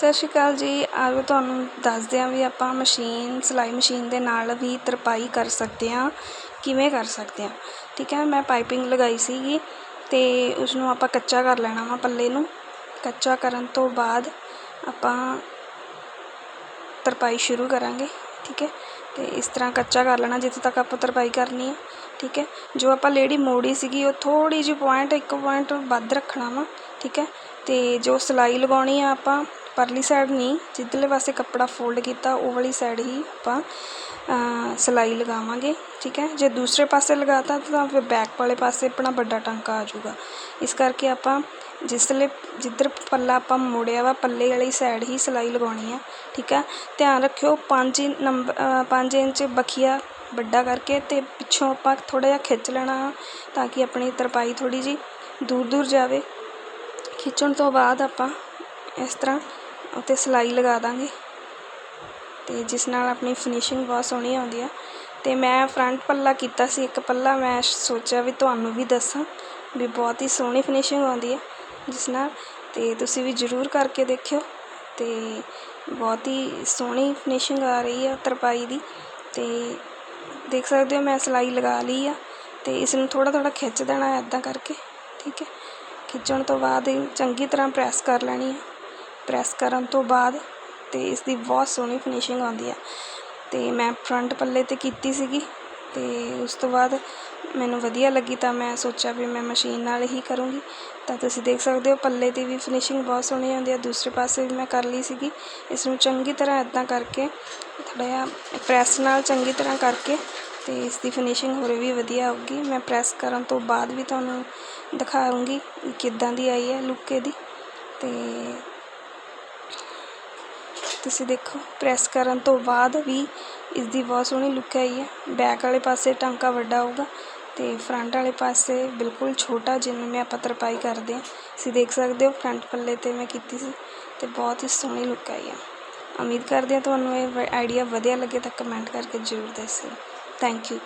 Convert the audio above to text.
ਸਤਿ ਸ਼੍ਰੀ ਅਕਾਲ ਜੀ। ਅੱਜ ਤੁਹਾਨੂੰ ਦੱਸਦੇ ਹਾਂ ਵੀ ਆਪਾਂ ਮਸ਼ੀਨ, ਸਿਲਾਈ ਮਸ਼ੀਨ ਦੇ ਨਾਲ ਵੀ ਤਰਪਾਈ ਕਰ ਸਕਦੇ ਹਾਂ। ਕਿਵੇਂ ਕਰ ਸਕਦੇ ਹਾਂ। ਠੀਕ ਹੈ, ਮੈਂ ਪਾਈਪਿੰਗ ਲਗਾਈ ਸੀਗੀ ਅਤੇ ਉਸਨੂੰ ਆਪਾਂ ਕੱਚਾ ਕਰ ਲੈਣਾ ਵਾ ਪੱਲੇ ਨੂੰ। ਕੱਚਾ ਕਰਨ ਤੋਂ ਬਾਅਦ ਆਪਾਂ ਤਰਪਾਈ ਸ਼ੁਰੂ ਕਰਾਂਗੇ। ਠੀਕ ਹੈ ਅਤੇ ਇਸ ਤਰ੍ਹਾਂ ਕੱਚਾ ਕਰ ਲੈਣਾ ਜਿੱਥੇ ਤੱਕ ਆਪਾਂ ਤਰਪਾਈ ਕਰਨੀ ਹੈ। ਠੀਕ ਹੈ, ਜੋ ਆਪਾਂ ਲੇਡੀ ਮੋੜੀ ਸੀਗੀ, ਉਹ ਥੋੜ੍ਹੀ ਜਿਹੀ ਪੁਆਇੰਟ ਇੱਕ ਪੁਆਇੰਟ ਵੱਧ ਰੱਖਣਾ ਵਾ। ਠੀਕ ਹੈ ਅਤੇ ਜੋ ਸਿਲਾਈ ਲਗਾਉਣੀ ਆ ਆਪਾਂ ਪਰਲੀ ਸਾਈਡ ਨਹੀਂ, ਜਿੱਧਰਲੇ ਪਾਸੇ ਕੱਪੜਾ ਫੋਲਡ ਕੀਤਾ, ਉਹ ਵਾਲੀ ਸਾਈਡ ਹੀ ਆਪਾਂ ਸਿਲਾਈ ਲਗਾਵਾਂਗੇ, ਠੀਕ ਹੈ? ਜੇ ਦੂਸਰੇ ਪਾਸੇ ਲਗਾਤਾ ਤਾਂ ਫਿਰ ਬੈਕ ਵਾਲੇ ਪਾਸੇ ਆਪਣਾ ਵੱਡਾ ਟਾਂਕਾ ਆ ਜਾਊਗਾ। ਇਸ ਕਰਕੇ ਆਪਾਂ ਜਿਸਲੇ, ਜਿੱਧਰ ਪੱਲਾ ਆਪਾਂ ਮੋੜਿਆ ਵਾ, ਪੱਲੇ ਵਾਲੀ ਸਾਈਡ ਹੀ ਸਿਲਾਈ ਲਗਾਉਣੀ ਆ, ਠੀਕ ਆ ਧਿਆਨ ਰੱਖਿਓ 5 ਨੰਬਰ 5 ਇੰਚ ਬਖੀਆ ਵੱਡਾ ਕਰਕੇ ਅਤੇ ਪਿੱਛੋਂ ਆਪਾਂ ਥੋੜ੍ਹਾ ਜਿਹਾ ਖਿੱਚ ਲੈਣਾ ਤਾਂ ਕਿ ਆਪਣੀ ਤਰਪਾਈ ਥੋੜ੍ਹੀ ਜਿਹੀ ਦੂਰ ਦੂਰ ਜਾਵੇ। ਖਿੱਚਣ ਤੋਂ ਬਾਅਦ ਆਪਾਂ ਇਸ ਤਰ੍ਹਾਂ ਉੱਤੇ ਸਿਲਾਈ ਲਗਾ ਦਾਂਗੇ। ਅਤੇ ਜਿਸ ਨਾਲ ਆਪਣੀ ਫਿਨਿਸ਼ਿੰਗ ਬਹੁਤ ਸੋਹਣੀ ਆਉਂਦੀ ਆ। ਅਤੇ ਮੈਂ ਫਰੰਟ ਪੱਲਾ ਕੀਤਾ ਸੀ, ਇੱਕ ਪੱਲਾ ਮੈਂ ਸੋਚਿਆ ਵੀ ਤੁਹਾਨੂੰ ਵੀ ਦੱਸਾਂ ਵੀ ਬਹੁਤ ਹੀ ਸੋਹਣੀ ਫਿਨਿਸ਼ਿੰਗ ਆਉਂਦੀ ਹੈ ਜਿਸ ਨਾਲ। ਅਤੇ ਤੁਸੀਂ ਵੀ ਜ਼ਰੂਰ ਕਰਕੇ ਦੇਖਿਓ। ਅਤੇ ਬਹੁਤ ਹੀ ਸੋਹਣੀ ਫਿਨਿਸ਼ਿੰਗ ਆ ਰਹੀ ਆ ਤਰਪਾਈ ਦੀ। ਅਤੇ ਦੇਖ ਸਕਦੇ ਹੋ ਮੈਂ ਸਿਲਾਈ ਲਗਾ ਲਈ ਆ। ਅਤੇ ਇਸ ਨੂੰ ਥੋੜ੍ਹਾ ਥੋੜ੍ਹਾ ਖਿੱਚ ਦੇਣਾ ਇੱਦਾਂ ਕਰਕੇ, ਠੀਕ ਹੈ। ਖਿੱਚਣ ਤੋਂ ਬਾਅਦ ਚੰਗੀ ਤਰ੍ਹਾਂ ਪ੍ਰੈਸ ਕਰ ਲੈਣੀ ਆ। ਪ੍ਰੈਸ ਕਰਨ ਤੋਂ ਬਾਅਦ ਅਤੇ ਇਸ ਦੀ ਬਹੁਤ ਸੋਹਣੀ ਫਿਨਿਸ਼ਿੰਗ ਆਉਂਦੀ ਹੈ ਅਤੇ ਮੈਂ ਫਰੰਟ ਪੱਲੇ 'ਤੇ ਕੀਤੀ ਸੀਗੀ ਅਤੇ ਉਸ ਤੋਂ ਬਾਅਦ ਮੈਨੂੰ ਵਧੀਆ ਲੱਗੀ ਤਾਂ ਮੈਂ ਸੋਚਿਆ ਵੀ ਮੈਂ ਮਸ਼ੀਨ ਨਾਲ ਹੀ ਕਰੂੰਗੀ। ਤਾਂ ਤੁਸੀਂ ਦੇਖ ਸਕਦੇ ਹੋ ਪੱਲੇ ਦੀ ਵੀ ਫਿਨਿਸ਼ਿੰਗ ਬਹੁਤ ਸੋਹਣੀ ਆਉਂਦੀ ਹੈ ਦੂਸਰੇ ਪਾਸੇ ਵੀ ਮੈਂ ਕਰ ਲਈ ਸੀਗੀ। ਇਸ ਨੂੰ ਚੰਗੀ ਤਰ੍ਹਾਂ ਇੱਦਾਂ ਕਰਕੇ, ਥੋੜ੍ਹਾ ਜਿਹਾ ਪ੍ਰੈਸ ਨਾਲ ਚੰਗੀ ਤਰ੍ਹਾਂ ਕਰਕੇ ਅਤੇ ਇਸ ਦੀ ਫਿਨਿਸ਼ਿੰਗ ਹੋਰ ਵੀ ਵਧੀਆ ਆਊਗੀ ਮੈਂ ਪ੍ਰੈਸ ਕਰਨ ਤੋਂ ਬਾਅਦ ਵੀ ਤੁਹਾਨੂੰ ਦਿਖਾਉਂਗੀ ਕਿੱਦਾਂ ਦੀ ਆਈ ਹੈ ਲੁੱਕ ਇਹਦੀ। ਅਤੇ ਤੁਸੀਂ ਦੇਖੋ ਪ੍ਰੈਸ ਕਰਨ ਤੋਂ ਬਾਅਦ ਵੀ ਇਸ ਦੀ ਬਹੁਤ ਸੋਹਣੀ ਲੁੱਕ ਆਈ ਹੈ। ਬੈਕ ਵਾਲੇ ਪਾਸੇ ਟਾਂਕਾ ਵੱਡਾ ਹੋਊਗਾ ਅਤੇ ਫਰੰਟ ਵਾਲੇ ਪਾਸੇ ਬਿਲਕੁਲ ਛੋਟਾ ਜਿਵੇਂ ਆਪਾਂ ਤਰਪਾਈ ਕਰਦੇ ਹਾਂ। ਤੁਸੀਂ ਦੇਖ ਸਕਦੇ ਹੋ ਫਰੰਟ ਪੱਲੇ 'ਤੇ ਮੈਂ ਕੀਤੀ ਸੀ ਅਤੇ ਬਹੁਤ ਹੀ ਸੋਹਣੀ ਲੁੱਕ ਆਈ ਹੈ। ਉਮੀਦ ਕਰਦੇ ਹਾਂ ਤੁਹਾਨੂੰ ਇਹ ਆਈਡੀਆ ਵਧੀਆ ਲੱਗੇ ਤਾਂ ਕਮੈਂਟ ਕਰਕੇ ਜ਼ਰੂਰ ਦੱਸਿਓ। Thank you